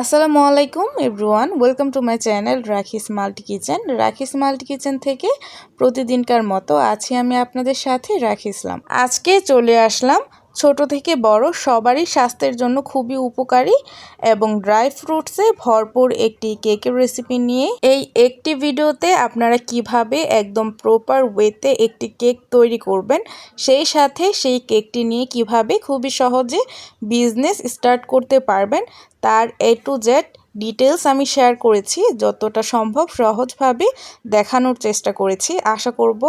আসসালামু আলাইকুম everyone, welcome to my channel Rakhi's multi kitchen. Rakhi's multi kitchen থেকে প্রতিদিনকার মতো আছি আমি আপনাদের সাথে রাখিসলাম আজকে চলে আসলাম ছোট থেকে বড় সবারই স্বাস্থ্যের জন্য খুবই উপকারী এবং ড্রাই ফ্রুটসে ভরপুর একটি কেকের রেসিপি নিয়ে এই একটি ভিডিওতে আপনারা কীভাবে একদম প্রপার ওয়েতে একটি কেক তৈরি করবেন, সেই সাথে সেই কেকটি নিয়ে কীভাবে খুবই সহজে বিজনেস স্টার্ট করতে পারবেন, তার এ টু জেড ডিটেলস আমি শেয়ার করেছি, যতটা সম্ভব সহজভাবে দেখানোর চেষ্টা করেছি। আশা করব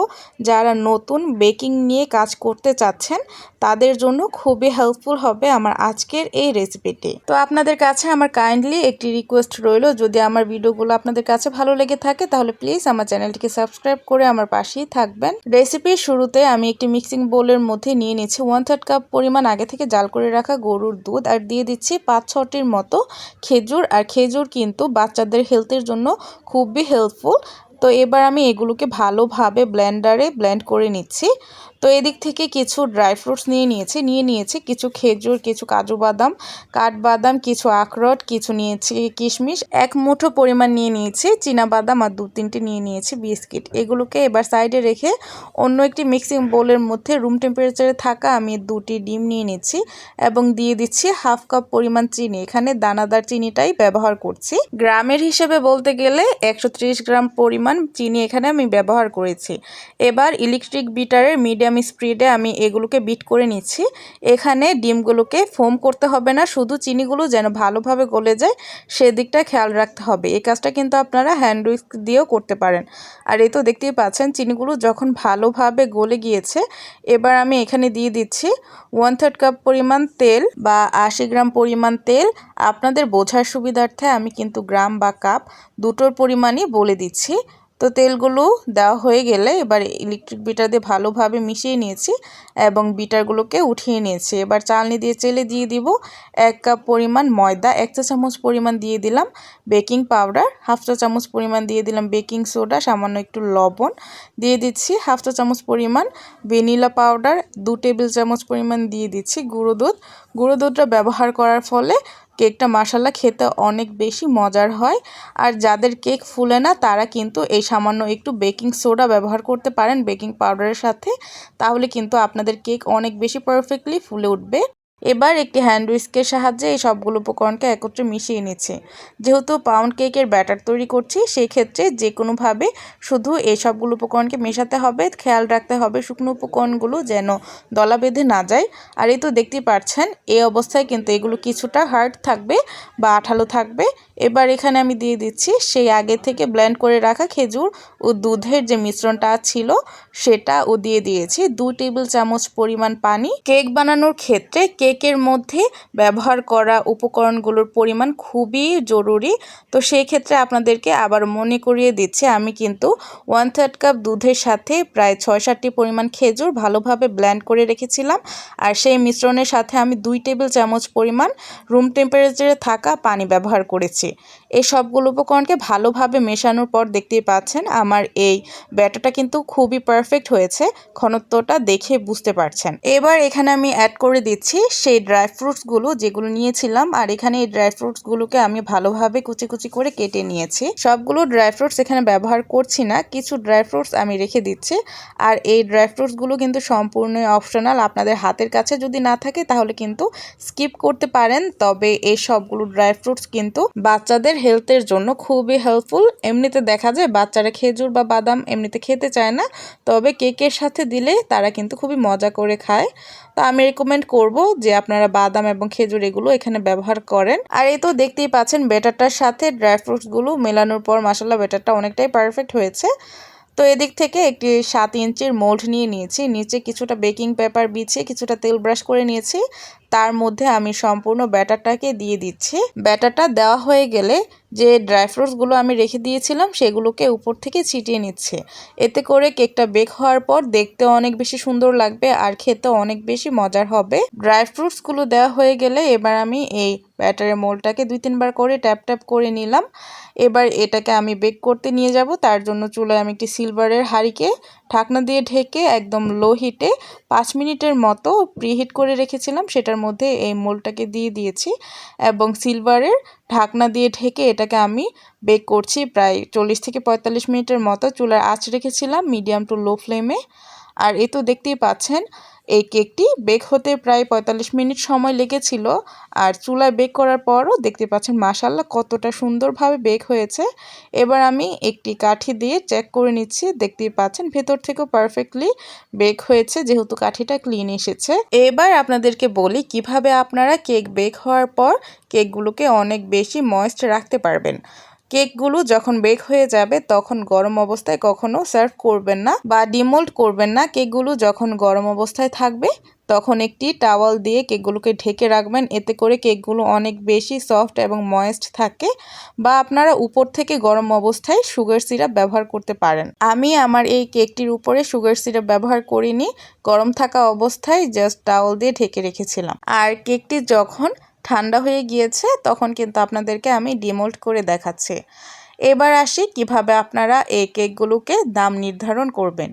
যারা নতুন বেকিং নিয়ে কাজ করতে চাচ্ছেন, তাদের জন্য খুবই হেল্পফুল হবে আমার আজকের এই রেসিপিটি তো আপনাদের কাছে আমার কাইন্ডলি একটি রিকোয়েস্ট রইল, যদি আমার ভিডিওগুলো আপনাদের কাছে ভালো লেগে থাকে, তাহলে প্লিজ আমার চ্যানেলটিকে সাবস্ক্রাইব করে আমার পাশেই থাকবেন। রেসিপির শুরুতে আমি একটি মিক্সিং বোলের মধ্যে নিয়ে নিচ্ছি ওয়ান থার্ড কাপ পরিমাণ আগে থেকে জাল করে রাখা গরুর দুধ, আর দিয়ে দিচ্ছি পাঁচ ছটির মতো খেজুর আর খেজুর কিন্তু বাচ্চাদের হেলথের জন্য খুবই হেল্পফুল তো এবার আমি এগুলোকে ভালোভাবে ব্লেন্ডারে ব্লেন্ড করে নিচ্ছি। তো এদিক থেকে কিছু ড্রাই ফ্রুটস নিয়ে নিয়েছি। নিয়ে নিয়েছি কিছু খেজুর, কিছু কাজু বাদাম, কাঠবাদাম, কিছু আখরোট, কিছু নিয়েছি কিশমিশ, এক মুঠো পরিমাণ নিয়ে নিয়েছি বাদাম আর দু তিনটে নিয়ে নিয়েছি বিস্কিট। এগুলোকে এবার সাইডে রেখে অন্য একটি মিক্সিং বোলের মধ্যে রুম টেম্পারেচারে থাকা আমি দুটি ডিম নিয়ে নিচ্ছি এবং দিয়ে দিচ্ছি হাফ কাপ পরিমাণ চিনি। এখানে দানাদার চিনিটাই ব্যবহার করছি। গ্রামের হিসেবে বলতে গেলে একশো ত্রিশ গ্রাম পরিমাণ চিনি এখানে আমি ব্যবহার করেছি। এবার ইলেকট্রিক বিটারের মিডিয়াম স্পিডে আমি এগুলোকে বিট করে নিচ্ছি। এখানে ডিমগুলোকে ফোম করতে হবে না, শুধু চিনিগুলো যেন ভালোভাবে গলে যায়, সেদিকটা খেয়াল রাখতে হবে। এই কাজটা কিন্তু আপনারা হ্যান্ড উইস্ক দিয়েও করতে পারেন। আর এই তো দেখতেই পাচ্ছেন, চিনিগুলো যখন ভালোভাবে গলে গিয়েছে, এবার আমি এখানে দিয়ে দিচ্ছি ওয়ান থার্ড কাপ পরিমাণ তেল বা আশি গ্রাম পরিমাণ তেল আপনাদের বোঝার সুবিধার্থে আমি কিন্তু গ্রাম বা কাপ দুটোর পরিমাণই বলে দিচ্ছি। তো তেলগুলো দেওয়া হয়ে গেলে এবার ইলেকট্রিক বিটার দিয়ে ভালোভাবে মিশিয়ে নিয়েছি এবং বিটারগুলোকে উঠিয়ে নিয়েছি। এবার চালনি দিয়ে চেলে দিয়ে দিব এক কাপ পরিমাণ ময়দা, এক চা চামচ পরিমাণ দিয়ে দিলাম বেকিং পাউডার হাফ চা চামচ পরিমাণ দিয়ে দিলাম বেকিং সোডা সামান্য একটু লবণ দিয়ে দিচ্ছি, হাফ চা চামচ পরিমাণ ভ্যানিলা পাউডার দু টেবিল চামচ পরিমাণ দিয়ে দিচ্ছি গুঁড়ো দুধ। গুঁড়ো দুধটা ব্যবহার করার ফলে কেকটা মাসাল্লা খেতে অনেক বেশি মজার হয়। আর যাদের কেক ফুলে না, তারা কিন্তু এই সামান্য একটু বেকিং সোডা ব্যবহার করতে পারেন, বেকিং পাউডারের সাথে। তাহলে কিন্তু আপনাদের কেক অনেক বেশি পারফেক্টলি ফুলে উঠবে। এবার একটি হ্যান্ড উইস্কের সাহায্যে এই সবগুলো উপকরণকে একত্রে মিশিয়ে নিচ্ছি। যেহেতু পাউন্ড কেকের ব্যাটার তৈরি করছি সেই ক্ষেত্রে যে কোনোভাবে শুধু এই সবগুলো উপকরণকে মেশাতে হবে, খেয়াল রাখতে হবে শুকনো উপকরণগুলো যেন দলা বেঁধে না যায়। আর এই তো দেখতেই পাচ্ছেন এই অবস্থায় কিন্তু এগুলো কিছুটা হার্ড থাকবে বা আঠালো থাকবে। এবার এখানে আমি দিয়ে দিচ্ছি সেই আগে থেকে ব্লেন্ড করে রাখা খেজুর ও দুধের যে মিশ্রণটা ছিল, সেটা ও দিয়ে দিয়েছি। দু টেবিল চামচ পরিমাণ পানি। কেক বানানোর ক্ষেত্রে কেকের মধ্যে ব্যবহার করা উপকরণগুলোর পরিমাণ খুবই জরুরি। তো সেই ক্ষেত্রে আপনাদেরকে আবার মনে করিয়ে দিচ্ছি, আমি কিন্তু ওয়ান থার্ড কাপ দুধের সাথে প্রায় ছয় সাতটি পরিমাণ খেজুর ভালোভাবে ব্ল্যান্ড করে রেখেছিলাম। আর সেই মিশ্রণের সাথে আমি দুই টেবিল চামচ পরিমাণ রুম টেম্পারেচারে থাকা পানি ব্যবহার করেছি। এই সবগুলো উপকরণকে ভালোভাবে মেশানোর পর দেখতেই পাচ্ছেন আমার এই ব্যাটারটা কিন্তু খুবই পারফেক্ট হয়েছে, ঘনত্বটা দেখে বুঝতে পারছেন। এবার এখানে আমি অ্যাড করে দিচ্ছি সেই ড্রাই ফ্রুটসগুলো যেগুলো নিয়েছিলাম, আর এখানে এই ড্রাই ফ্রুটসগুলোকে আমি ভালোভাবে কুচি কুচি করে কেটে নিয়েছি। সবগুলো ড্রাই ফ্রুটস এখানে ব্যবহার করছি না, কিছু ড্রাই ফ্রুটস আমি রেখে দিচ্ছি। আর এই ড্রাই ফ্রুটসগুলো কিন্তু সম্পূর্ণই অপশনাল আপনাদের হাতের কাছে যদি না থাকে তাহলে কিন্তু স্কিপ করতে পারেন, তবে এই সবগুলো ড্রাই ফ্রুটস কিন্তু বাচ্চাদের হেলথের জন্য খুবই হেল্পফুল এমনিতে দেখা যায় বাচ্চারা খেজুর বা বাদাম এমনিতে খেতে চায় না, তবে কেকের সাথে দিলে তারা কিন্তু খুবই মজা করে খায়। তো আমি রেকমেন্ড করব যে আপনারা বাদাম এবং খেজুর এগুলো এখানে ব্যবহার করেন। আর এই তো দেখতেই পাচ্ছেন বেটারটার সাথে ড্রাই ফ্রুটসগুলো মেলানোর পর মশালা বেটারটা অনেকটাই পারফেক্ট হয়েছে। তো এদিক থেকে একটি সাত ইঞ্চির মোল্ড নিয়ে নিয়েছি। নিচে কিছুটা বেকিং পেপার বিছিয়ে কিছুটা তেল ব্রাশ করে নিয়েছি। তার মধ্যে আমি সম্পূর্ণ ব্যাটারটাকে দিয়ে দিচ্ছি। ব্যাটারটা দেওয়া হয়ে গেলে যে ড্রাই ফ্রুটসগুলো আমি রেখে দিয়েছিলাম সেগুলোকে উপর থেকে ছিটিয়ে নিচ্ছে। এতে করে কেকটা বেক হওয়ার পর দেখতে অনেক বেশি সুন্দর লাগবে আর খেতে অনেক বেশি মজার হবে। ড্রাই ফ্রুটসগুলো দেওয়া হয়ে গেলে এবার আমি এই ব্যাটারের মোলটাকে দুই তিনবার করে ট্যাপ ট্যাপ করে নিলাম। এবার এটাকে আমি বেক করতে নিয়ে যাব। তার জন্য চুলায় আমি একটি সিলভারের হাঁড়িকে ঢাকনা দিয়ে ঢেকে একদম লো হিটে পাঁচ মিনিটের মতো প্রিহিট করে রেখেছিলাম। সেটার এটার মধ্যে এই মোলটাকে দিয়ে দিয়েছি এবং সিলভারের ঢাকনা দিয়ে ঢেকে এটাকে আমি বেক করছি প্রায় চল্লিশ থেকে পঁয়তাল্লিশ মিনিটের মতো চুলার আঁচ রেখেছিলাম মিডিয়াম টু লো ফ্লেমে। আর এ তো দেখতেই পাচ্ছেন, এই কেকটি বেক হতে প্রায় পঁয়তাল্লিশ মিনিট সময় লেগেছিল আর চুলায় বেক করার পরও দেখতে পাচ্ছেন মাসাল্লাহ কতটা সুন্দরভাবে বেক হয়েছে। এবার আমি একটি কাঠি দিয়ে চেক করে নিচ্ছি, দেখতেই পাচ্ছেন ভেতর থেকেও পারফেক্টলি বেক হয়েছে যেহেতু কাঠিটা ক্লিন এসেছে। এবার আপনাদেরকে বলি কীভাবে আপনারা কেক বেক হওয়ার পর কেকগুলোকে অনেক বেশি ময়েস্ট রাখতে পারবেন। কেকগুলো যখন বেক হয়ে যাবে, তখন গরম অবস্থায় কখনো সার্ভ করবেন না বা ডিমোল্ড করবেন না। কেকগুলো যখন গরম অবস্থায় থাকবে, তখন একটি টাওয়াল দিয়ে কেকগুলোকে ঢেকে রাখবেন। এতে করে কেকগুলো অনেক বেশি সফট এবং ময়েস্ট থাকে বা আপনারা উপর থেকে গরম অবস্থায় সুগার সিরাপ ব্যবহার করতে পারেন। আমি আমার এই কেকটির উপরে সুগার সিরাপ ব্যবহার করিনি। গরম থাকা অবস্থায় জাস্ট টাওয়াল দিয়ে ঢেকে রেখেছিলাম। আর কেকটি যখন ঠান্ডা হয়ে গিয়েছে, তখন কিন্তু আপনাদেরকে আমি ডিমোল্ড করে দেখাচ্ছি। এবার আসি কীভাবে আপনারা এই কেকগুলোকে দাম নির্ধারণ করবেন।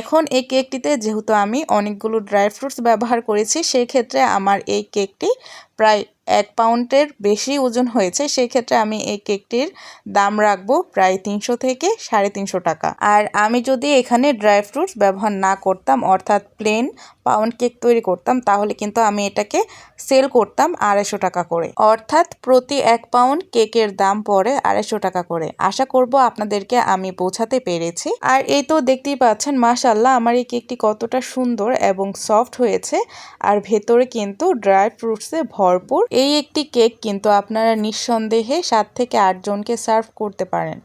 এখন এই কেকটিতে যেহেতু আমি অনেকগুলো ড্রাই ফ্রুটস ব্যবহার করেছি সেই ক্ষেত্রে আমার এই কেকটি প্রায় এক পাউন্ডের বেশি ওজন হয়েছে সেই ক্ষেত্রে আমি এই কেকটির দাম রাখব প্রায় তিনশো থেকে সাড়ে তিনশো টাকা। আর আমি যদি এখানে ড্রাই ফ্রুটস ব্যবহার না করতাম, অর্থাৎ প্লেন পাউন্ড কেক তৈরি করতাম, তাহলে কিন্তু আমি এটাকে সেল করতাম আড়াইশো টাকা করে। অর্থাৎ প্রতি এক পাউন্ড কেকের দাম পড়ে আড়াইশো টাকা করে। আশা করব আপনাদেরকে আমি বোঝাতে পেরেছি। আর এই তো দেখতেই পাচ্ছেন মাশাল্লাহ আমার এই কেকটি কতটা সুন্দর এবং সফট হয়েছে। আর ভেতরে কিন্তু ড্রাই ফ্রুটসে ভরপুর। এই একটি কেক কিন্তু আপনারা নিঃসন্দেহে সাত থেকে আটজনকে সার্ভ করতে পারেন।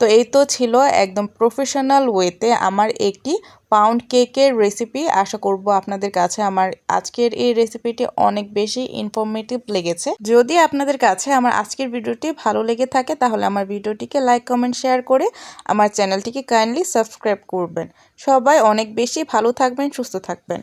তো এই তো ছিল একদম প্রফেশনাল ওয়েতে আমার একটি পাউন্ড কেকের রেসিপি আশা করব আপনাদের কাছে আমার আজকের এই রেসিপিটি অনেক বেশি ইনফরমেটিভ লেগেছে। যদি আপনাদের কাছে আমার আজকের ভিডিওটি ভালো লেগে থাকে, তাহলে আমার ভিডিওটিকে লাইক কমেন্ট শেয়ার করে আমার চ্যানেলটিকে কাইন্ডলি সাবস্ক্রাইব করবেন। সবাই অনেক বেশি ভালো থাকবেন, সুস্থ থাকবেন।